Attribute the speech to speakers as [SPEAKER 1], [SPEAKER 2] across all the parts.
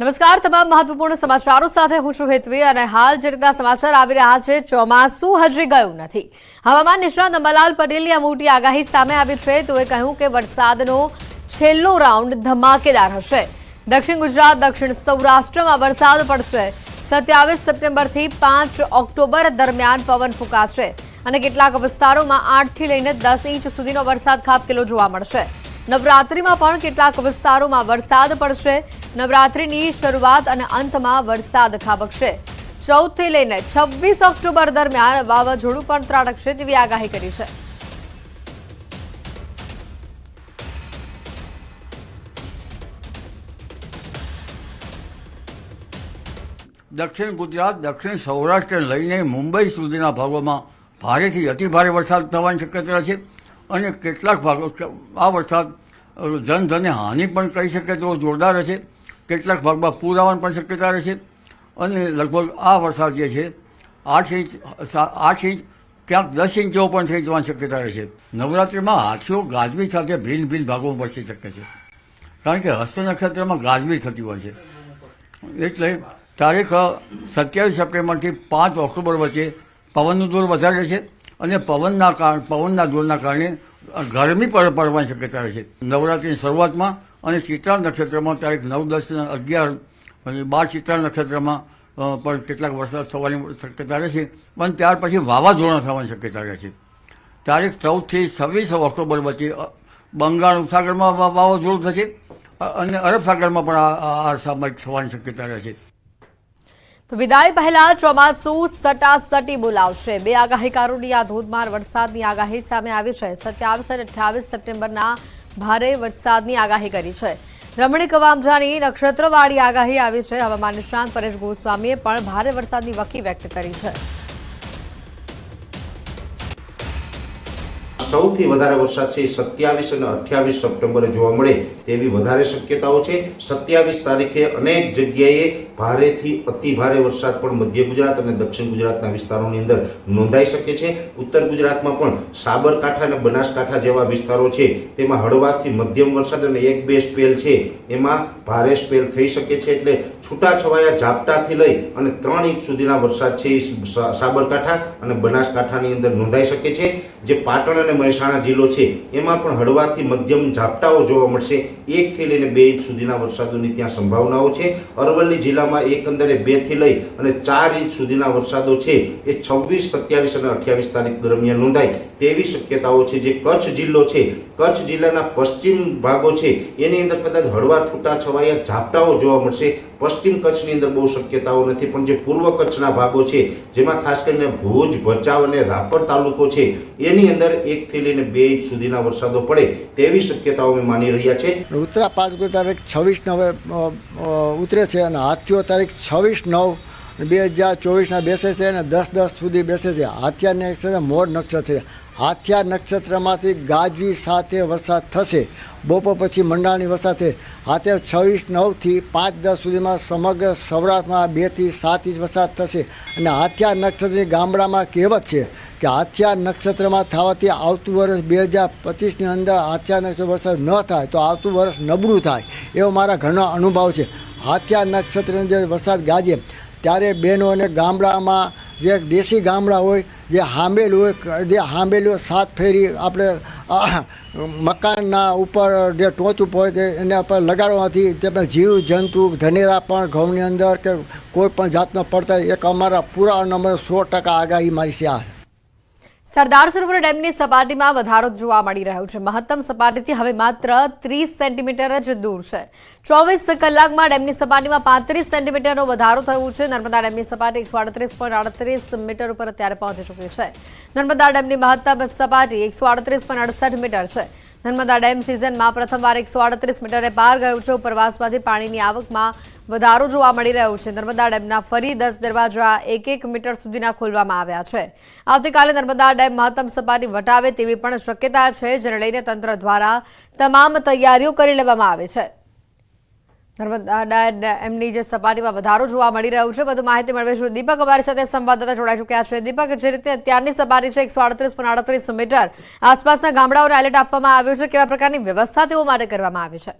[SPEAKER 1] નમસ્કાર, તમામ મહત્વપૂર્ણ સમાચારો સાથે હું છું હેતવી અને હાલ જે રીતના સમાચાર આવી રહ્યા છે, ચોમાસું હજી ગયું નથી. હવામાન નિષ્ણાત અંબાલાલ પટેલની આ મોટી આગાહી સામે આવી છે. તેઓએ કહ્યું કે વરસાદનો છેલ્લો રાઉન્ડ ધમાકેદાર હશે. દક્ષિણ ગુજરાત, દક્ષિણ સૌરાષ્ટ્રમાં વરસાદ પડશે. સત્યાવીસ સપ્ટેમ્બરથી પાંચ ઓક્ટોબર દરમિયાન પવન ફૂંકાશે અને કેટલાક વિસ્તારોમાં આઠથી લઈને દસ ઇંચ સુધીનો વરસાદ ખાબકેલો જોવા મળશે. નવરાત્રિમાં પણ કેટલાક વિસ્તારોમાં વરસાદ પડશે. નવરાત્રિની શરૂઆત અને અંતમાં વરસાદ ખાબકશે. ચૌદથી લઈને છવ્વીસ ઓક્ટોબર દરમિયાન વાવાઝોડું પણ ત્રાટકશે તેવી આગાહી કરી છે.
[SPEAKER 2] દક્ષિણ ગુજરાત, દક્ષિણ સૌરાષ્ટ્ર લઈને મુંબઈ સુધીના ભાગોમાં ભારેથી અતિભારે વરસાદ થવાની શક્યતા છે અને કેટલાક ભાગો આ વરસાદ જનધને હાનિ પણ કરી શકે તેવો જોરદાર રહેશે કેટલાક ભાગમાં પૂર આવવાની પણ શક્યતા રહેશે અને લગભગ આ વરસાદ જે છે, આઠ ઇંચ આઠ ઇંચ, ક્યાંક દસ ઇંચ જેવો પણ થઈ જવાની શક્યતા રહેશે નવરાત્રિમાં હાથીઓ ગાજવી સાથે ભિન્ન ભિન્ન ભાગોમાં વરસી શકે છે. કારણ કે હસ્ત નક્ષત્રમાં ગાજવી થતી હોય છે. એટલે તારીખ સત્યાવીસ સપ્ટેમ્બરથી પાંચ ઓક્ટોબર વચ્ચે પવનનું જોર વધારે છે અને પવનના કારણ, પવનના જોરના કારણે ગરમી પર, પડવાની શક્યતા રહે છે. નવરાત્રિની શરૂઆતમાં અને ચિત્રા નક્ષત્રમાં તારીખ નવ, દસ અગિયાર અને બાર ચિત્રા નક્ષત્રમાં પણ કેટલાક વરસાદ થવાની શક્યતા રહેશે. પણ ત્યાર પછી વાવાઝોડા થવાની શક્યતા રહે છે તારીખ ચૌદથી છવ્વીસ ઓક્ટોબર વચ્ચે બંગાળ ઉપસાગરમાં વાવાઝોડું થશે. અને અરબ સાગરમાં પણ આ- થવાની શક્યતા રહે છે
[SPEAKER 1] તો વિદાય પહેલા ચોમાસું સટાસટી બોલાવશે. બે આગાહીકારોની આ ધોધમાર વરસાદની આગાહી સામે આવી છે. સત્યાવીસ અને અઠ્યાવીસ સપ્ટેમ્બરના ભારે વરસાદની આગાહી કરી છે. રમણીક વામજાની નક્ષત્રવાળી આગાહી આવી છે. હવામાન નિષ્ણાંત પરેશ ગોસ્વામીએ પણ ભારે વરસાદની વકી વ્યક્ત કરી છે.
[SPEAKER 3] સૌથી વધારે વરસાદ છે સત્યાવીસ અને અઠ્યાવીસ સપ્ટેમ્બરે જોવા મળે તેવી વધારે શક્યતાઓ છે. સત્યાવીસ તારીખે અનેક જગ્યાએ ભારેથી અતિ ભારે વરસાદ પણ મધ્ય ગુજરાત અને દક્ષિણ ગુજરાતના વિસ્તારોની અંદર નોંધાઈ શકે છે. ઉત્તર ગુજરાતમાં પણ સાબરકાંઠા અને બનાસકાંઠા જેવા વિસ્તારો છે. તેમાં હળવાથી મધ્યમ વરસાદ અને એક બે સ્પેલ છે. એમાં ભારે સ્પેલ થઈ શકે છે એટલે છૂટાછવાયા ઝાપટાથી લઈ અને ત્રણ ઇંચ સુધીના વરસાદ છે એ સાબરકાંઠા અને બનાસકાંઠાની અંદર નોંધાઈ શકે છે. જે પાટણ અને મહેસાણા જિલ્લો છે, એમાં પણ હળવાથી મધ્યમ ઝાપટાઓ જોવા મળશે. એકથી લઈને બે ઇંચ સુધીના વરસાદોની ત્યાં સંભાવનાઓ છે. અરવલ્લી જિલ્લામાં એકંદરે બેથી લઈ અને ચાર ઇંચ સુધીના વરસાદો છે એ છવ્વીસ, સત્યાવીસ અને અઠ્યાવીસ તારીખ દરમિયાન નોંધાય. તેવી શક્યતાઓ છે. જે કચ્છ જિલ્લો છે કચ્છ જિલ્લાના પશ્ચિમ ભાગો છે. એની અંદર કદાચ હળવા, છૂટા, છવાયા ઝાપટાઓ જોવા મળશે. પશ્ચિમ કચ્છની અંદર બહુ શક્યતાઓ નથી, પણ જે પૂર્વ કચ્છના ભાગો છે, જેમાં ખાસ કરીને ભુજ, ભચાઉ અને રાપર તાલુકો છે, એની અંદર એકથી લઈને બે ઇંચ સુધીના વરસાદો પડે તેવી શક્યતાઓ અમે માની રહ્યા છે.
[SPEAKER 4] ઉત્તરા પાંચ તારીખ છવ્વીસ નવે ઉતરે છે અને હાથીઓ તારીખ છવ્વીસ નવ બે હજાર ચોવીસના બેસે છે અને દસ દસ સુધી બેસે છે. હાથિયા નક્ષત્ર મોર નક્ષત્ર હાથિયા નક્ષત્રમાંથી ગાજવી સાથે વરસાદ થશે. બપોર પછી મંડાણી વરસાદ થશે હાથે છવ્વીસ નવથી પાંચ દસ સુધીમાં સમગ્ર સૌરાષ્ટ્રમાં બેથી સાત ઇંચ વરસાદ થશે. અને હાથિયા નક્ષત્રની ગામડામાં કહેવત છે કે હાથિયા નક્ષત્રમાં થવાથી આવતું વર્ષ બે હજાર પચીસની અંદર હાથિયા નક્ષત્ર વરસાદ ન થાય તો આવતું વર્ષ નબળું થાય. એવો મારા ઘણો અનુભવ છે. હાથિયા નક્ષત્રનો જે વરસાદ ગાજે, ત્યારે બહેનો અને ગામડામાં જે દેશી ગામડા હોય, જે હાંબેલ હોય, જે હાંબેલ સાત ફેરી આપણે મકાનના ઉપર જે ટોચ ઉપર હોય તે એના ઉપર લગાડવાથી તેમાં જીવ, જંતુ, ધનેરા પણ ઘઉંની અંદર કે કોઈ પણ જાતનો પડતા એક અમારા પૂરા નંબર સો ટકા આગાહી મારી છે આ.
[SPEAKER 1] સરદાર સરોવર ડેમની સપાટીમાં વધારો જોવા મળી રહ્યો છે. મહત્તમ સપાટીથી હવે માત્ર ત્રીસ સેન્ટીમીટર જ દૂર છે. ચોવીસ કલાકમાં ડેમની સપાટીમાં પાંત્રીસ સેન્ટીમીટરનો વધારો થયો છે. નર્મદા ડેમની સપાટી એકસો આડત્રીસ પોઈન્ટ આડત્રીસ મીટર ઉપર અત્યારે પહોંચી ચૂકી છે. નર્મદા ડેમની મહત્તમ સપાટી એકસો અડત્રીસ પોઈન્ટ અડસઠ મીટર છે. નર્મદા ડેમ સિઝનમાં પ્રથમવાર એકસો આડત્રીસ મીટરે પાર ગયું છે. ઉપરવાસમાંથી પાણીની આવકમાં વધારો જોવા મળી રહ્યો છે. નર્મદા ડેમના ફરી દસ દરવાજા એક એક મીટર સુધીના ખોલવામાં આવ્યા છે. આવતીકાલે નર્મદા ડેમ મહત્તમ સપાટી વટાવે તેવી પણ શક્યતા છે, જેને લઈને તંત્ર દ્વારા તમામ તૈયારીઓ કરી લેવામાં આવી છે. નર્મદા એમની જે સપાટીમાં વધારો જોવા મળી રહ્યો છે બધું માહિતી મેળવીશું. દીપક અમારી સાથે સંવાદદાતા જોડાઈ ચૂક્યા છે. દીપક, જે રીતે અત્યારની સપાટી છે, એકસો આડત્રીસ પોઈન્ટ આડત્રીસ મીટર આસપાસના ગામડાઓને એલર્ટ આપવામાં આવ્યું છે, કેવા પ્રકારની વ્યવસ્થા તેઓ માટે કરવામાં આવી છે?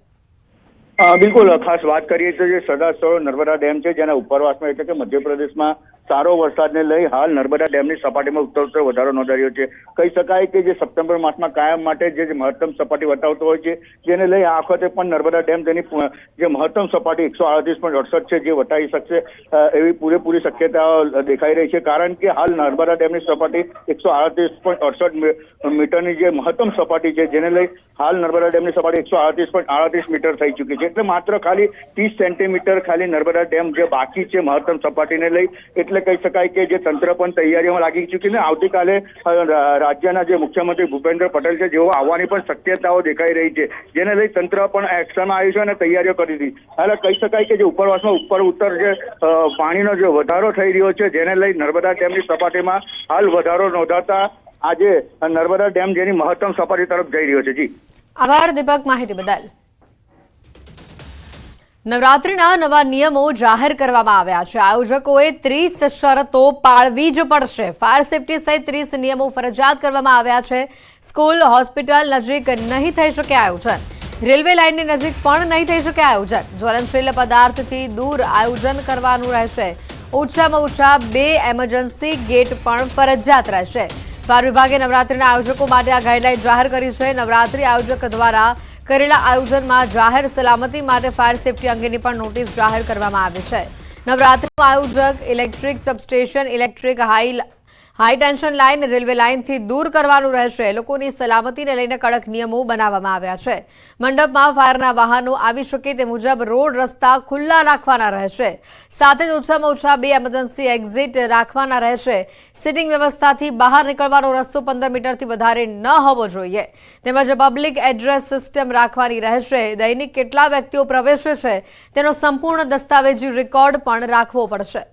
[SPEAKER 5] બિલકુલ ખાસ વાત કરીએ તો જે સરદાર સરોવર નર્મદા ડેમ છે, જેના ઉપરવાસમાં એટલે કે મધ્યપ્રદેશમાં સારો વરસાદને લઈ હાલ નર્મદા ડેમની સપાટીમાં ઉત્તરોત્તર વધારો નોંધાયો છે. કહી શકાય કે જે સપ્ટેમ્બર માસમાં કાયમ માટે જે મહત્તમ સપાટી વટાવતો હોય છે, જેને લઈ આ વખતે પણ નર્મદા ડેમ તેની જે મહત્તમ સપાટી એકસો આડત્રીસ પોઈન્ટ અડસઠ છે, જે વટાવી શકશે એવી પૂરેપૂરી શક્યતાઓ દેખાઈ રહી છે. કારણ કે હાલ નર્મદા ડેમની સપાટી એકસો આડત્રીસ પોઈન્ટ અડસઠ મીટરની જે મહત્તમ સપાટી છે, જેને લઈ હાલ નર્મદા ડેમની સપાટી એકસો આડત્રીસ પોઈન્ટ આડત્રીસ મીટર થઈ ચૂકી છે. એટલે માત્ર ખાલી ત્રીસ સેન્ટીમીટર ખાલી નર્મદા ડેમ જે બાકી છે, મહત્તમ સપાટીને લઈ, એટલે કહી શકાય કે જે તંત્ર પણ તૈયારીમાં લાગી ચૂકી ને આવતીકાલે રાજ્યના જે મુખ્યમંત્રી ભૂપેન્દ્ર પટેલ છે, જેઓ આવવાની પણ શક્યતાઓ દેખાઈ રહી છે. જેને લઈ તંત્ર પણ એક્શનમાં આવ્યું છે અને તૈયારીઓ કરી હતી એટલે કહી શકાય કે જે ઉપરવાસમાં ઉપર ઉત્તર જે પાણીનો જે વધારો થઈ રહ્યો છે, જેને લઈ નર્મદા ડેમની સપાટીમાં હાલ વધારો નોંધાતા આજે નર્મદા ડેમ જેની મહત્તમ સપાટી તરફ જઈ રહ્યો છે. જી.
[SPEAKER 1] આભાર, દીપક, માહિતી બદલ. નવરાત્રીના નવા નિયમો જાહેર કરવામાં આવ્યા છે. આયોજકોએ ત્રીસ શરતો પાળવી જ પડશે. ફાયર સેફટી સહિત ત્રીસ નિયમો ફરજિયાત કરવામાં આવ્યા છે. સ્કૂલ, હોસ્પિટલ નજીક નહીં થઈ શકે આયોજન. રેલવે લાઇનની નજીક પણ નહીં થઈ શકે આયોજન. જ્વલનશીલ પદાર્થથી દૂર આયોજન કરવાનું રહેશે. ઓછામાં ઓછા બે એમરજન્સી ગેટ પણ ફરજિયાત રહેશે. ફાયર વિભાગે નવરાત્રીના આયોજકો માટે આ ગાઈડલાઈન જાહેર કરી છે. નવરાત્રી આયોજક દ્વારા કરેલા આયોજનમાં જાહેર સલામતી માટે ફાયર સેફટી અંગેની પણ નોટિસ જાહેર કરવામાં આવી છે. નવરાત્રીનું આયોજક electric substation, electric high high tension line railway લાઇનથી દૂર કરવાનું રહેશે. લોકોની સલામતીને લઈને કડક નિયમો બનાવવામાં આવ્યા છે. મંડપમાં ફાયરના વાહનો આવી શકે તે મુજબ રોડ, રસ્તા ખુલ્લા રાખવાના રહેશે. સાથે જ ઓછામાં ઓછા બે એમરજન્સી એક્ઝિટ રાખવાના રહેશે. સિટિંગ વ્યવસ્થાથી બહાર નીકળવાનો રસ્તો પંદર મીટરથી વધારે ન હોવો જોઈએ. તેમજ પબ્લિક એડ્રેસ સિસ્ટમ રાખવાની રહેશે. દૈનિક કેટલા વ્યક્તિઓ પ્રવેશે છે તેનો સંપૂર્ણ દસ્તાવેજી રેકોર્ડ પણ રાખવો પડશે.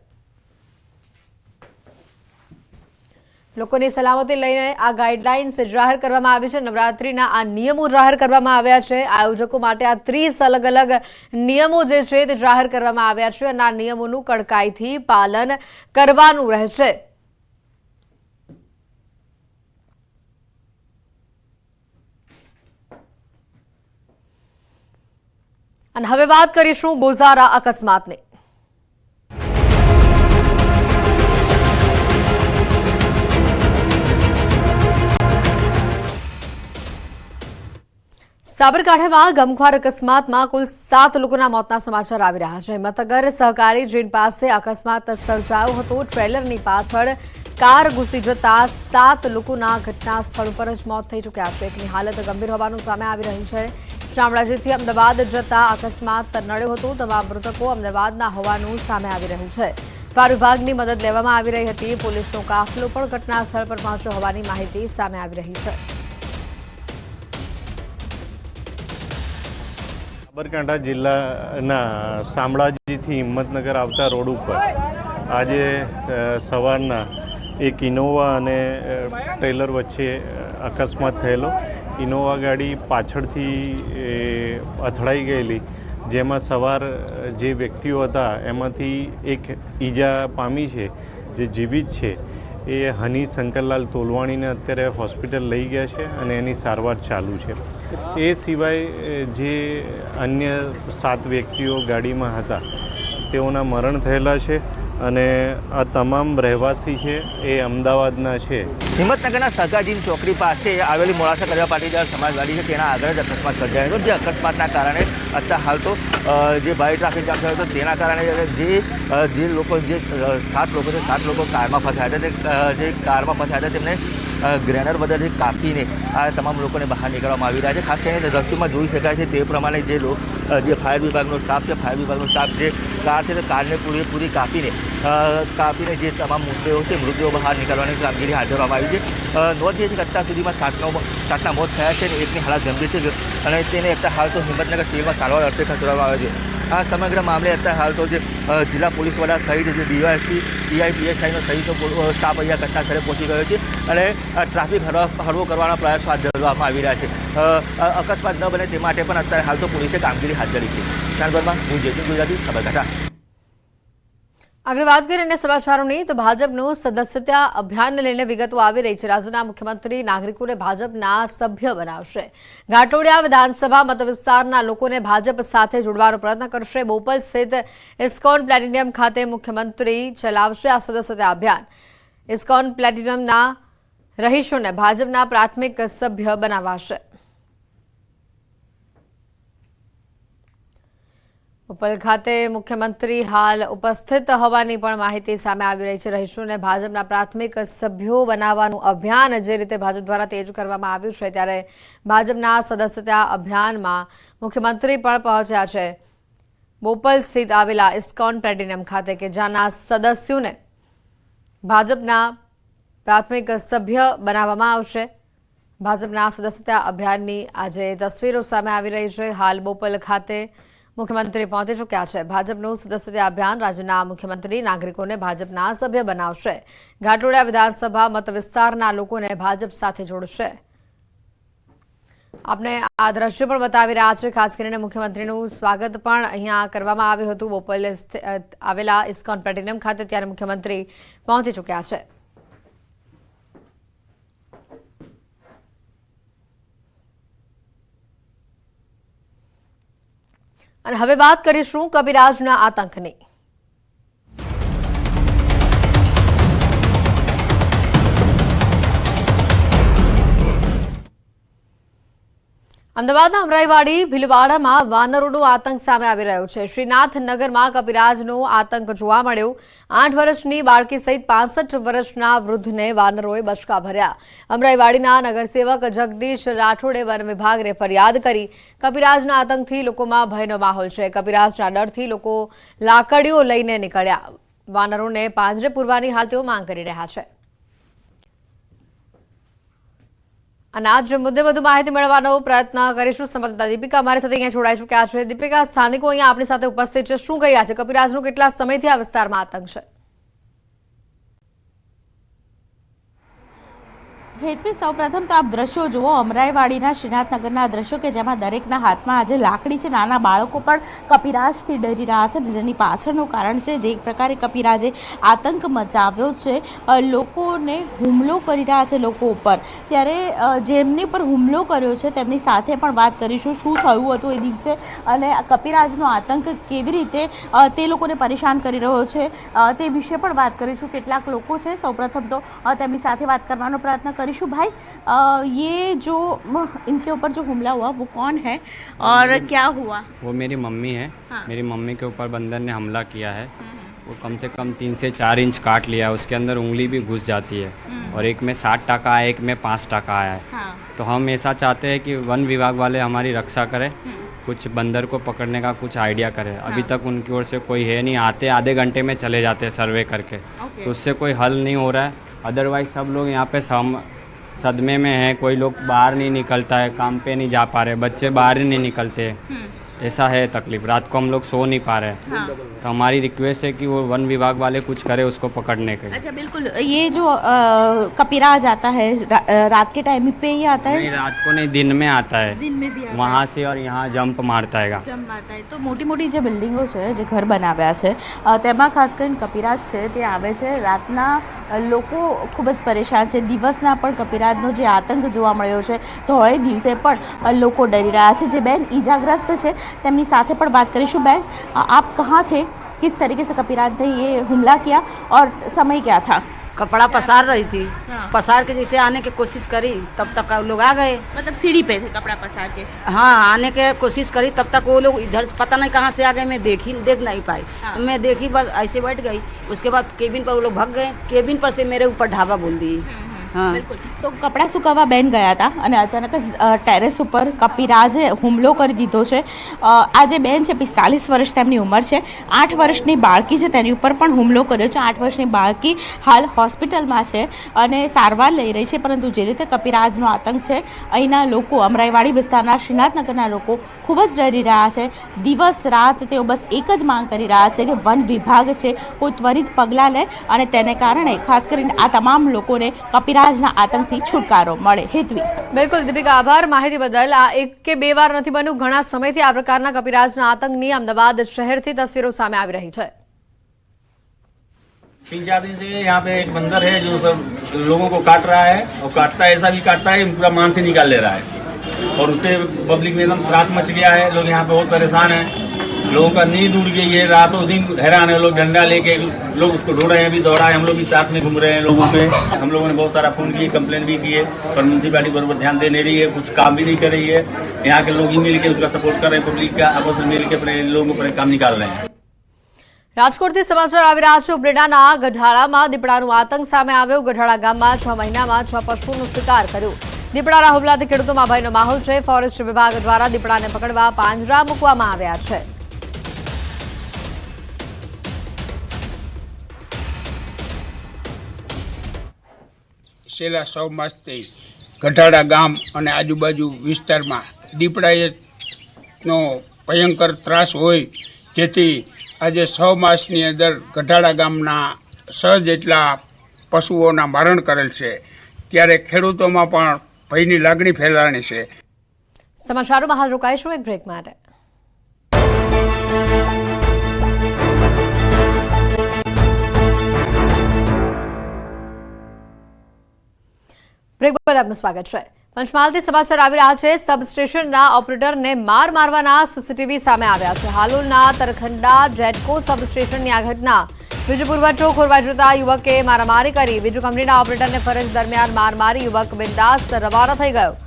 [SPEAKER 1] લોકોની સલામતી લઈને આ ગાઈડલાઇન્સ જાહેર કરવામાં આવી છે. નવરાત્રીના આ નિયમો જાહેર કરવામાં આવ્યા છે. આયોજકો માટે આ ત્રીસ અલગ અલગ નિયમો જે છે તે જાહેર કરવામાં આવ્યા છે અને આ નિયમોનું કડકાઈથી પાલન કરવાનું રહેશે. અને હવે વાત કરીશું ગોઝારા અકસ્માતની. સાબરકાંઠામાં ગમખ્વાર અકસ્માતમાં કુલ સાત લોકોના મોતના સમાચાર આવી રહ્યા છે. હિંમતનગર સહકારી જેન પાસે અકસ્માત સર્જાયો હતો. ટ્રેલરની પાછળ કાર ઘૂસી જતા સાત લોકોના ઘટના સ્થળ ઉપર જ મોત થઈ ચૂક્યા છે. એકની હાલત ગંભીર હોવાનું સામે આવી રહ્યું છે. શામળાજીથી અમદાવાદ જતા અકસ્માત નડ્યો હતો. તમામ મૃતકો અમદાવાદના હોવાનું સામે આવી રહ્યું છે. ફાયર વિભાગની મદદ લેવામાં આવી રહી હતી. પોલીસનો કાફલો પણ ઘટના સ્થળ પર પહોંચ્યો હોવાની માહિતી સામે આવી રહી છે.
[SPEAKER 6] સાબરકાંઠા જિલ્લાના શામળાજીથી હિંમતનગર આવતા રોડ ઉપર આજે સવારના એક ઇનોવા અને ટ્રેલર વચ્ચે અકસ્માત થયેલો. ઇનોવા ગાડી પાછળથી અથડાઈ ગયેલી. જેમાં સવાર જે વ્યક્તિઓ હતા, એમાંથી એક ઈજા પામી છે, જે જીવિત છે. એ હની શંકરલાલ તોલવાણીને અત્યારે હોસ્પિટલ લઈ ગયા છે અને એની સારવાર ચાલુ છે. એ સિવાય જે અન્ય સાત વ્યક્તિઓ ગાડીમાં હતા, તેઓના મરણ થયેલા છે અને આ તમામ રહેવાસી છે, એ અમદાવાદના છે.
[SPEAKER 7] હિંમતનગરના સગાજીન ચોકડી પાસે આવેલી મોડાસા કડવા પાટીદાર સમાજવાડી છે, તેના આગળ જ અકસ્માત સર્જાયો. હતો જે અકસ્માતના કારણે અત્યાર હાલ તો જે ભારે ટ્રાફિક જામ થયો હતો, તેના કારણે જે જે લોકો, જે સાત લોકો છે, સાત લોકો કારમાં ફસાયા હતા, તે જે કારમાં ફસાયા હતા, તેમને ગ્રેનર બદલથી કાપીને આ તમામ લોકોને બહાર નીકળવામાં આવી રહ્યા છે. ખાસ કરીને દ્રશ્યોમાં જોઈ શકાય છે તે પ્રમાણે જે જે ફાયર વિભાગનો સ્ટાફ છે ફાયર વિભાગનો સ્ટાફ જે કાર છે, તે કારને પૂરેપૂરી કાપીને કાપીને જે તમામ મૃતદેહો છે, મૃતદેહો બહાર નીકળવાની કામગીરી હાથ આવી છે. નોંધીએ છે કે અત્યાર સુધીમાં સાતનો, સાતના મોત થયા છે અને એકની હાલત ગંભીર છે. અને તેને અત્યારે હાલ તો હિંમતનગર સિવિલમાં સારવાર અર્થે ખસેડવામાં આવે છે. આ સમગ્ર મામલે અત્યારે હાલ તો જે જિલ્લા પોલીસ વડા સહિત જે ડીવાયએસપી ટીઆઈપીએસઆઈનો સહિતનો પો- સ્ટાફ અહીંયા ઘટનાસ્થળે પહોંચી ગયો છે અને ટ્રાફિક હળવા કરવાના પ્રયાસો હાથ ધરવામાં આવી રહ્યા છે. અકસ્માત ન બને તે માટે પણ અત્યારે હાલ તો પોલીસે કામગીરી હાથ ધરી છે. ત્યારબાદમાં હું જયદીપ ગુજરાતી સાબરકાંઠા
[SPEAKER 1] આગળ વાત કરીએ અન્ય સમાચારોની, તો ભાજપનું સદસ્યતા અભિયાનને લઈને વિગતો આવી રહી છે. રાજ્યના મુખ્યમંત્રી, નાગરિકોને ભાજપના સભ્ય બનાવશે. ઘાટોડિયા વિધાનસભા મતવિસ્તારના લોકોને ભાજપ સાથે જોડવાનો પ્રયત્ન કરશે. બોપલ સ્થિત ઇસ્કોન પ્લેટિનિયમ ખાતે મુખ્યમંત્રી ચલાવશે આ સદસ્યતા અભિયાન. ઇસ્કોન પ્લેટિનિયમના રહીશોને ભાજપના પ્રાથમિક સભ્ય બનાવાશે. ઉપલ ખાતે મુખ્યમંત્રી હાલ ઉપસ્થિત હોવાની પણ માહિતી સામે આવી રહી છે. રહીશોને ભાજપના પ્રાથમિક સભ્યો બનાવવાનું અભિયાન જે રીતે ભાજપ દ્વારા તેજ કરવામાં આવ્યું છે ત્યારે ભાજપના સદસ્યતા અભિયાનમાં મુખ્યમંત્રી પણ પહોંચ્યા છે. બોપલ સ્થિત આવેલા ઇસ્કોન પ્લેટિનિયમ ખાતે કે જ્યાંના સદસ્યોને ભાજપના પ્રાથમિક સભ્ય બનાવવામાં આવશે. ભાજપના સદસ્યતા અભિયાનની આજે તસવીરો સામે આવી રહી છે. હાલ બોપલ ખાતે મુખ્યમંત્રી પહોંચી ચૂક્યા છે. ભાજપનું સદસ્યતા અભિયાન રાજ્યના મુખ્યમંત્રી, નાગરિકોને ભાજપના સભ્ય બનાવશે. ઘાટોડિયા વિધાનસભા મત વિસ્તારના લોકોને ભાજપ સાથે જોડશે. આપણે આ દ્રશ્ય પણ બતાવી રહ્યા છે. ખાસ કરીને મુખ્યમંત્રીનું સ્વાગત પણ અહીંયા કરવામાં આવ્યું હતું. બોપલ આવેલા ઇસ્કોન પ્લેટિનિયમ ખાતે ત્યારે મુખ્યમંત્રી પહોંચી ચૂક્યા છે. અને હવે વાત કરીશું કબીરાજના આતંકની. અમદાવાદના અમરાઈવાડી, ભીલવાડામાં વાનરોનો આતંક સામે આવી રહ્યો છે. શ્રીનાથ નગરમાં કપિરાજનો આતંક જોવા મળ્યો. આઠ વર્ષની બાળકી સહિત પાસઠ વર્ષના વૃદ્ધને વાનરોએ બચકા ભર્યા. અમરાઈવાડીના નગરસેવક જગદીશ રાઠોડે વન વિભાગને ફરિયાદ કરી કપિરાજના આતંકથી લોકોમાં ભયનો માહોલ છે. કપિરાજના ડરથી લોકો લાકડીઓ લઈને નીકળ્યા. વાનરોને પાંજરે પૂરવાની હાલ માંગ કરી રહ્યા છે. અને આજ મુદ્દે વધુ માહિતી મેળવવાનો પ્રયત્ન કરીશું. સંવાદદાતા દીપિકા અમારી સાથે અહીંયા જોડાઈ કે આજે દીપિકા, સ્થાનિકો અહીંયા આપણી સાથે ઉપસ્થિત છે. શું કહી રહ્યા છે? કપિરાજનું કેટલા સમયથી આ વિસ્તારમાં આતંક છે?
[SPEAKER 8] હેતવી સૌપ્રથમ તો આપ દ્રશ્યો જુઓ. અમરાઈવાડીના શ્રીનાથનગરના દ્રશ્યો કે જેમાં દરેકના હાથમાં આજે લાકડી છે. નાના બાળકો પણ કપિરાજથી ડરી રહ્યા છે. જેની પાછળનું કારણ છે જે એક પ્રકારે કપિરાજે આતંક મચાવ્યો છે. લોકોને હુમલો કરી રહ્યા છે લોકો ઉપર. ત્યારે જેમની પર હુમલો કર્યો છે તેમની સાથે પણ વાત કરીશું. શું થયું હતું એ દિવસે અને કપિરાજનો આતંક કેવી રીતે તે લોકોને પરેશાન કરી રહ્યો છે તે વિશે પણ વાત કરીશું. કેટલાક લોકો છે સૌપ્રથમ તો તેમની સાથે વાત કરવાનો પ્રયત્ન કરીશું. भाई अ, ये जो इनके ऊपर जो हमला हुआ वो कौन है और क्या हुआ?
[SPEAKER 9] वो मेरी मम्मी है।
[SPEAKER 8] हाँ।
[SPEAKER 9] मेरी मम्मी के ऊपर बंदर ने हमला किया है। वो कम से कम तीन से चार इंच काट लिया है। उसके अंदर उंगली भी घुस जाती है। और एक में साठ टाका आया एक में पाँच टाका आया है।
[SPEAKER 8] हाँ।
[SPEAKER 9] तो हम ऐसा चाहते हैं कि वन विभाग वाले हमारी रक्षा करें। कुछ बंदर को पकड़ने का कुछ आइडिया करें। अभी तक उनकी ओर से कोई है नहीं। आते आधे घंटे में चले जाते हैं सर्वे करके। तो उससे कोई हल नहीं हो रहा है। अदरवाइज़ सब लोग यहाँ पे सम सदमे में हैं कोई लोग बाहर नहीं निकलता है काम पे नहीं जा पा रहे बच्चे बाहर ही नहीं निकलते ऐसा है तकलीफ रात को हम लोग सो नहीं पा रहे हैं
[SPEAKER 8] हाँ
[SPEAKER 9] तो हमारी रिक्वेस्ट है कि वो वन विभाग वाले कुछ करें उसको पकड़ने के लिए
[SPEAKER 8] अच्छा बिल्कुल ये जो अ, कपिराज आता है रा, अ, रात के टाइम पे ही आता
[SPEAKER 9] नहीं
[SPEAKER 8] है
[SPEAKER 9] रात को नहीं दिन में आता है
[SPEAKER 8] दिन में भी आता
[SPEAKER 9] वहाँ से और यहाँ जंप मारता है
[SPEAKER 8] જમ મારતા હોય. તો મોટી મોટી જે બિલ્ડિંગો છે જે ઘર બનાવ્યા છે અ, તેમાં ખાસ કરીને કપિરાજ છે તે આવે છે રાતના અ, લોકો ખૂબ જ પરેશાન છે દિવસના પણ કપિરાજનો જે આતંક જોવા મળ્યો છે તો હવે દિવસે પણ અ, લોકો ડરી રહ્યા છે જે બેન ઈજાગ્રસ્ત છે તેમની સાથે પણ વાત કરીશું બેન અ, આપ कहाँ थे किस तरीके से कपिराज ने ये हमला किया और समय क्या था
[SPEAKER 10] कपड़ा पसार रही थी
[SPEAKER 8] हाँ।
[SPEAKER 10] पसार के जैसे आने की कोशिश करी तब तक वो लोग आ गए
[SPEAKER 8] मतलब सीढ़ी पे थे कपड़ा पसार के
[SPEAKER 10] हाँ आने के कोशिश करी तब तक वो लोग इधर से पता नहीं कहाँ से आ गए मैं देखी देख नहीं पाई
[SPEAKER 8] हाँ।
[SPEAKER 10] तो मैं देखी बस ऐसे बैठ गई उसके बाद केबिन पर वो लोग भाग गए केबिन पर से मेरे ऊपर ढाबा बोल दिए हाँ
[SPEAKER 8] બિલકુલ. તો કપડાં સુકાવવા બેન ગયા હતા અને અચાનક જ ટેરેસ ઉપર કપિરાજે હુમલો કરી દીધો છે. આ જે બેન છે, પિસ્તાલીસ વર્ષ તેમની ઉંમર છે. આઠ વર્ષની બાળકી છે, તેની ઉપર પણ હુમલો કર્યો છે. આઠ વર્ષની બાળકી હાલ હોસ્પિટલમાં છે અને સારવાર લઈ રહી છે, પરંતુ જે રીતે કપિરાજનો આતંક છે, અહીંના લોકો, અમરાઈવાડી વિસ્તારના, શ્રીનાથનગરના લોકો ખૂબ જ ડરી રહ્યા છે. દિવસ, રાત તેઓ બસ એક જ માંગ કરી રહ્યા છે કે વન વિભાગ છે, કોઈ ત્વરિત પગલાં લે અને તેને કારણે ખાસ કરીને આ તમામ લોકોને કપિરાજના આતંકથી છુટકારો મળે હેતવી
[SPEAKER 1] બિલકુલ દીપિકા આભાર માહિતી બદલ આ એક કે બે વાર નથી બન્યું ઘણા સમયથી આ પ્રકારના કપિરાજના આતંકની અમદાવાદ શહેરથી તસવીરો સામે આવી રહી છે
[SPEAKER 11] तीन चार दिन से यहाँ पे एक बंदर है जो सब लोगों को काट रहा है और काटता है ऐसा भी काटता है पूरा मान से निकाल ले रहा है और उससे पब्लिक में एकदम त्रास मच गया है लोग यहाँ पे बहुत परेशान हैं लोगों का नींद उड़ गई है रातों दिन हैरान है लोग डंडा लेके लोग उसको ढूंढ रहे हैं अभी दौड़ा है हम लोग भी साथ में घूम रहे हैं लोगों पे हम लोगों ने बहुत सारा फोन किए कंप्लेन भी किए पर म्यूनसिपाली बरबर ध्यान दे नहीं रही है कुछ काम भी नहीं कर रही है यहाँ के लोग ही मिल के उसका सपोर्ट कर रहे हैं पब्लिक का आपस में मिल के अपने लोगों पर काम निकाल रहे हैं
[SPEAKER 1] રાજકોટથી સમાચાર આવી રહ્યા છે ઉપલેટાના ગઢાળામાં દીપડાનું આતંક સામે આવ્યો ગઢાળા ગામમાં છ મહિનામાં છ પશુનું શિકાર કર્યું દીપડાના હુમલાથી ખેડૂતોમાં ભયનો માહોલ છે ફોરેસ્ટ વિભાગ દ્વારા દીપડાને પકડવા પાંજરા મૂકવામાં આવ્યા છે
[SPEAKER 12] છેલ્લા સૌ માસથી ગઢાડા ગામ અને આજુબાજુ વિસ્તારમાં દીપડાએ નો ભયંકર ત્રાસ હોય, જેથી આજે છ માસની અંદર ગઢાડા ગામના છ જેટલા પશુઓના મરણ કરેલ છે. ત્યારે ખેડૂતોમાં પણ ભયની લાગણી ફેલાણી છે.
[SPEAKER 1] સમાચારોમાં હાલ રોકાઈશું એક બ્રેક માટે. બ્રેક આપનું સ્વાગત છે. પંચમહાલથી સમાચાર આવી રહ્યા છે. સબસ્ટેશનના ઓપરેટરને માર મારવાના સીસીટીવી સામે આવ્યા છે. હાલોલના તરખંડા જેટકો સબસ્ટેશનની આ ઘટના. વીજ પુરવઠો ખોરવા જતા યુવકે મારામારી કરી. વીજ કંપનીના ઓપરેટરને ફરજ દરમિયાન માર મારી યુવક બિંદાસ્ત રવાના થઈ ગયો.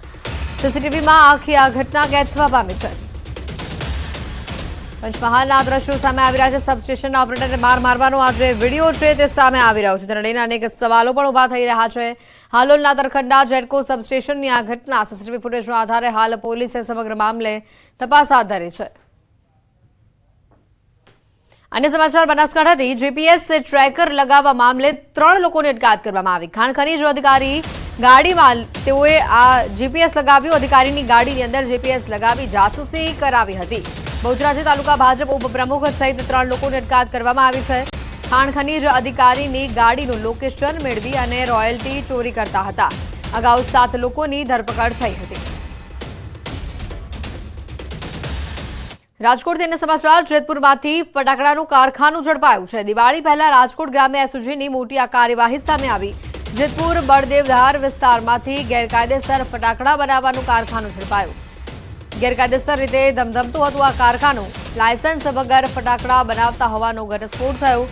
[SPEAKER 1] સીસીટીવીમાં આખી આ ઘટના કેદ થવા પામી છે. પંચમહાલના દ્રશ્યો સામે આવી રહ્યા છે. સબસ્ટેશન ઓપરેટરને માર મારવાનો આ જે વીડિયો છે તે સામે આવી રહ્યો છે. તેને લઈને અનેક સવાલો પણ ઊભા થઈ રહ્યા છે. હાલોલના તરખંડા જેડકો સબસ્ટેશનની આ ઘટના સીસીટીવી ફૂટેજના આધારે હાલ પોલીસે સમગ્ર મામલે તપાસ હાથ ધરી છે. અન્ય સમાચાર, બનાસકાંઠાથી જીપીએસ ટ્રેકર લગાવવા મામલે ત્રણ લોકોની અટકાયત કરવામાં આવી. ખાણ ખનીજ અધિકારી ગાડીમાં તેઓએ આ જીપીએસ લગાવ્યું. અધિકારીની ગાડીની અંદર જીપીએસ લગાવી જાસૂસી કરાવી હતી. બહુચરાજી તાલુકા ભાજપ ઉપપ્રમુખ સહિત ત્રણ લોકોની અટકાયત કરવામાં આવી છે. ખાણ ખનીજ અધિકારીની ગાડીનું લોકેશન મેળવી અને રોયલ્ટી ચોરી કરતા હતા. અગાઉ સાત લોકોની ધરપકડ થઈ હતી. રાજકોટ તેના સમાચાર, જેતપુરમાંથી ફટાકડાનું કારખાનું ઝડપાયું છે. દિવાળી પહેલા રાજકોટ ગ્રામ્ય એસઓજીની મોટી આ કાર્યવાહી સામે આવી. જેતપુર બળદેવધાર વિસ્તારમાંથી ગેરકાયદેસર ફટાકડા બનાવવાનું કારખાનું ઝડપાયું ગેરકાયદેસર રીતે ધમધમતું હતું આ કારખાનું. લાયસન્સ વગર ફટાકડા બનાવતા હોવાનો ઘટસ્ફોટ થયો.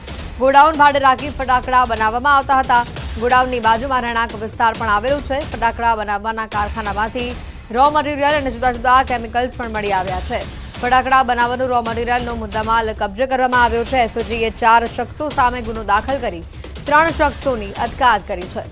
[SPEAKER 1] ગોડાઉન ભાડે રાખી ફટાકડા બનાવવામાં આવતા હતા. ગોડાઉનની બાજુમાં રહેણાંક વિસ્તાર પણ આવેલો છે. ફટાકડા બનાવવાના કારખાનામાંથી રો મટીરિયલ અને જુદા જુદા કેમિકલ્સ પણ મળી આવ્યા છે. ફટાકડા બનાવવાનું રો મટીરિયલનો મુદ્દામાલ કબજે કરવામાં આવ્યો છે. એસઓજીએ ચાર શખ્સો સામે ગુનો દાખલ કરી ત્રણ શખ્સોની અટકાયત કરી છે.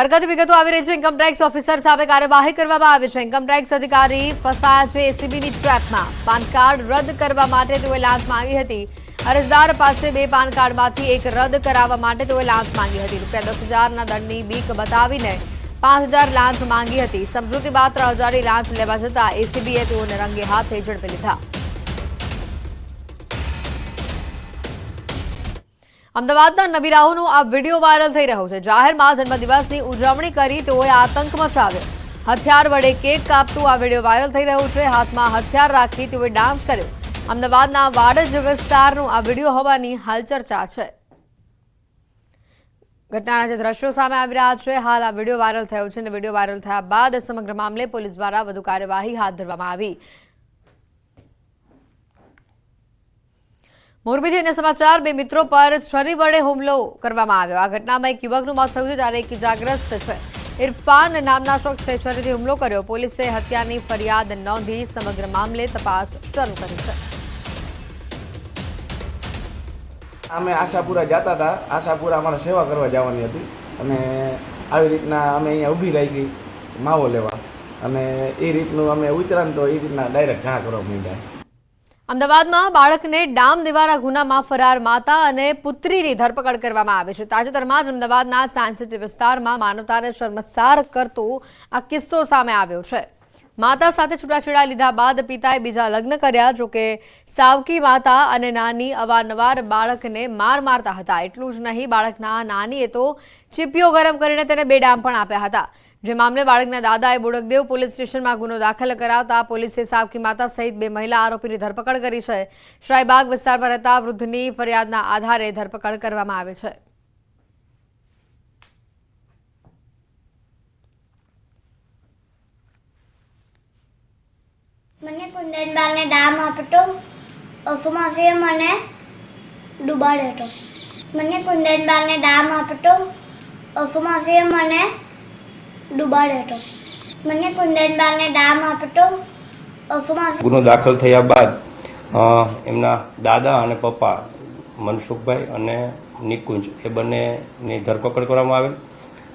[SPEAKER 1] હરકત વિગતો આવી રહી છે. ઇન્કમટેક્સ ઓફિસર સામે કાર્યવાહી કરવામાં આવી છે. ઇન્કમટેક્સ અધિકારી ફસાયા છે એસીબીની ટ્રેપમાં. પાન રદ કરવા માટે તેઓએ લાંચ માંગી હતી. અરજદાર પાસે બે પાન કાર્ડમાંથી એક રદ કરાવવા માટે તેઓએ લાંચ માંગી હતી. રૂપિયા દસ હજારના દંડની બીક બતાવીને પાંચ હજાર લાંચ માંગી હતી. સમજૂતી બાદ ત્રણ હજારની લાંચ લેવા જતાં એસીબીએ તેઓને રંગે હાથે ઝડપી લીધા. અમદાવાદના નબીરાઓનો આ વીડિયો વાયરલ થઈ રહ્યો છે. જાહેરમાં જન્મદિવસની ઉજવણી કરી તેઓએ આતંક મચાવ્યો. હથિયાર વડે કેક કાપતું આ વીડિયો વાયરલ થઈ રહ્યો છે. હાથમાં હથિયાર રાખી તેઓએ ડાન્સ કર્યો. અમદાવાદના વાડજ વિસ્તારનો આ વીડિયો હોવાની હાલ ચર્ચા છે. ઘટનાના જે દ્રશ્યો સામે આવી રહ્યા છે, હાલ આ વીડિયો વાયરલ થયો છે અને વીડિયો વાયરલ થયા બાદ સમગ્ર મામલે પોલીસ દ્વારા વધુ કાર્યવાહી હાથ ધરવામાં આવી. મોરબીથી અન્ય સમાચાર, બે મિત્રો પર છરી વડે હુમલો કરવામાં આવ્યો. આ ઘટનામાં એક યુવકનું મોત થયું છે જ્યારે એક ઇજાગ્રસ્ત છે. ઇરફાન નામના શખ્સે છરીથી હુમલો કર્યો. પોલીસે હત્યાની ફરિયાદ નોંધી સમગ્ર મામલે તપાસ શરૂ કરી છે.
[SPEAKER 13] અમે આશાપુરા જતા હતા. આશાપુરા અમારે સેવા કરવા જવાની હતી. અને આવી રીતના અમે અહીંયા ઊભી રાખી માવો લેવા. અને એ રીતનું અમે ઉતરા તો એ રીતના ડાયરેક્ટ ઘા કરવા માંડ્યા.
[SPEAKER 1] અમદાવાદમાં બાળકને ડામ દેવાના ગુનામાં ફરાર માતા અને પુત્રીની ધરપકડ કરવામાં આવી છે. તાજેતરમાં જ અમદાવાદના સાયન્સિટી વિસ્તારમાં માનવતાને શર્મસાર કરતો આ કિસ્સો સામે આવ્યો છે. માતા સાથે છૂટાછેડા લીધા બાદ પિતાએ બીજા લગ્ન કર્યા જોકે સાવકી માતા અને નાની અવારનવાર બાળકને માર મારતા હતા. એટલું જ નહીં, બાળકના નાનીએ તો ચીપીઓ ગરમ કરીને તેને બે ડામ પણ આપ્યા હતા. જે મામલે બાળકના દાદાએ બોડકદેવ પોલીસ સ્ટેશનમાં ગુનો દાખલ કરાવતા પોલીસે સાવકી માતા સહિત બે મહિલા આરોપીની ધરપકડ કરી છે. શ્રાયબાગ વિસ્તારમાં રહેતા વૃદ્ધની ફરિયાદના આધારે ધરપકડ કરવામાં આવી છે.
[SPEAKER 14] મને કુંદનબાને દામ આપતો અસુમાસીએ મને ડૂબાડ્યો હતો. મને કુંદનબાને દામ આપતો અસુમાસીએ મને ડૂબાડ્યો હતો મને કુંદનબાને દામ આપતો
[SPEAKER 15] ગુનો દાખલ થયા બાદ એમના દાદા અને પપ્પા મનસુખભાઈ અને નિકુંજ, એ બંનેની ધરપકડ કરવામાં આવેલ.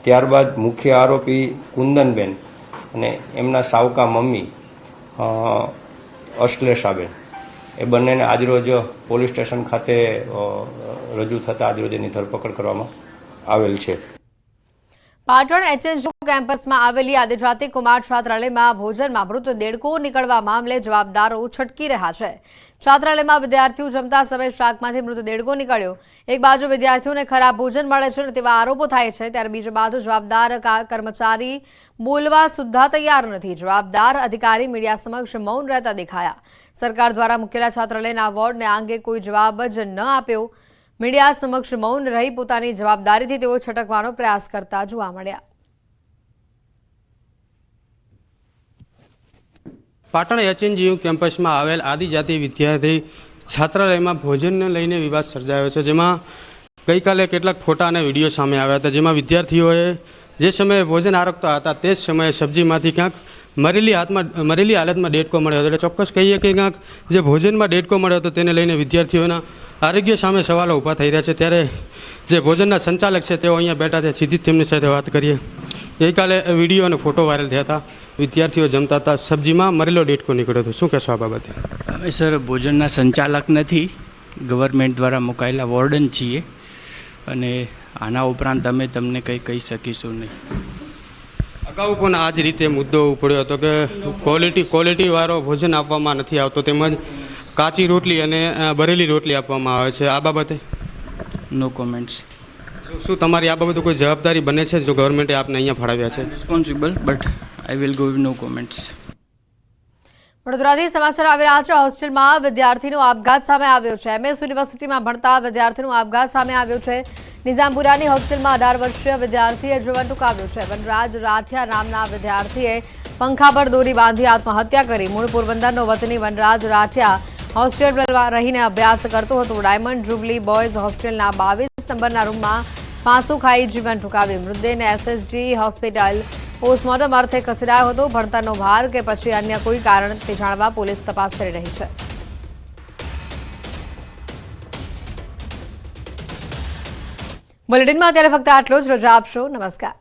[SPEAKER 15] ત્યારબાદ મુખ્ય આરોપી કુંદનબેન અને એમના સાવકા મમ્મી અશ્લેષાબેન. એ બંનેને આજરોજ પોલીસ સ્ટેશન ખાતે રજૂ થતાં આજરોજ એની ધરપકડ કરવામાં આવેલ છે.
[SPEAKER 1] પાટણ એચએનયુ કેમ્પસમાં આવેલી આદિજાતિ કુમાર છાત્રાલયમાં ભોજનમાં મૃત દેડકો નીકળવા મામલે જવાબદારો છટકી રહ્યા છે. છાત્રાલયમાં વિદ્યાર્થીઓ જમતા સમયે શાકમાંથી મૃત દેડકો નીકળ્યો. એક બાજુ વિદ્યાર્થીઓને ખરાબ ભોજન મળે છે તેવા આરોપો થાય છે, ત્યારે બીજી બાજુ જવાબદાર કર્મચારી બોલવા સુદ્ધા તૈયાર નથી. જવાબદાર અધિકારી મીડિયા સમક્ષ મૌન રહેતા દેખાયા. સરકાર દ્વારા મુકેલા છાત્રાલયના વોર્ડને આ અંગે કોઈ જવાબ જ ન આપ્યો. મીડિયા સમક્ષ મૌન રહી પોતાની જવાબદારીથી તેઓ છટકવાનો પ્રયાસ કરતા જોવા મળ્યા.
[SPEAKER 16] પાટણ એચએનજીયુ કેમ્પસમાં આવેલ આદિજાતિ વિદ્યાર્થી છાત્રાલયમાં ભોજનને લઈને વિવાદ સર્જાયો છે. જેમાં ગઈકાલે કેટલાક ફોટા અને વીડિયો સામે આવ્યા હતા. જેમાં વિદ્યાર્થીઓએ જે સમયે ભોજન આરોગતા હતા તે જ સમયે સબ્જીમાંથી ક્યાંક મરેલી હાથમાં, મરેલી હાલતમાં ડેટકો મળ્યો હતો. એટલે ચોક્કસ કહીએ કે ક્યાંક જે ભોજનમાં ડેટકો મળ્યો હતો તેને લઈને વિદ્યાર્થીઓના આરોગ્ય સામે સવાલો ઊભા થઈ રહ્યા છે. ત્યારે જે ભોજનના સંચાલક છે તેઓ અહીંયા બેઠા છે. સીધી તેમની સાથે વાત કરીએ. ગઈકાલે વીડિયો અને ફોટો વાયરલ થયા હતા. વિદ્યાર્થીઓ જમતા હતા. સબ્જીમાં મરેલો ડેટકો નીકળ્યો હતો. શું કહેશો આ બાબતે?
[SPEAKER 17] અમે સર ભોજનના સંચાલક નથી. ગવર્મેન્ટ દ્વારા મુકાયેલા વોર્ડન છીએ. અને આના ઉપરાંત અમે તમને કંઈ કહી શકીશું નહીં.
[SPEAKER 16] અગાઉ પણ આ જ રીતે મુદ્દો ઉપડ્યો હતો કે ક્વોલિટી ક્વોલિટીવાળો ભોજન આપવામાં નથી આવતો. તેમજ કાચી રોટલી અને બરેલી ભરેલી રોટલી આપવામાં આવે છે. આ બાબતે?
[SPEAKER 17] નો કોમેન્ટ્સ
[SPEAKER 16] શું- તમારી આ બાબતે કોઈ જવાબદારી બને છે જો ગવર્મેન્ટે આપને અહીંયા ફાળવ્યા છે?
[SPEAKER 17] Responsible but I will go no comments
[SPEAKER 1] વડોદરાથી સમાચાર આવી રહ્યા છે. હોસ્ટેલમાં વિદ્યાર્થીનો આપઘાત સામે આવ્યો છે. એમએસ યુનિવર્સિટીમાં ભણતા વિદ્યાર્થીનો આપઘાત સામે આવ્યો છે. નિઝામપુરાની હોસ્ટેલમાં અઢાર વર્ષીય વિદ્યાર્થીએ જીવન ટૂંકાવ્યું છે. વનરાજ રાઠિયા નામના વિદ્યાર્થીએ પંખા પર દોરી બાંધી આત્મહત્યા કરી. મૂળ પોરબંદરનો વતની વનરાજ રાઠિયા હોસ્ટેલમાં રહીને અભ્યાસ કરતો હતો. ડાયમંડ જુબલી બોયઝ હોસ્ટેલના બાવીસ નંબરના રૂમમાં પાસુ ખાઈ જીવન ટૂંકાવ્યું. મૃતદેહને એસએસજી હોસ્પિટલ પોસ્ટમોર્ટમ અર્થે ખસેડાયો હતો. ભણતરનો ભાર કે પછી અન્ય કોઈ કારણ તે જાણવા પોલીસ તપાસ કરી રહી છે. બુલેટિનમાં અત્યારે ફક્ત આટલો જ. રજા આપશો નમસ્કાર.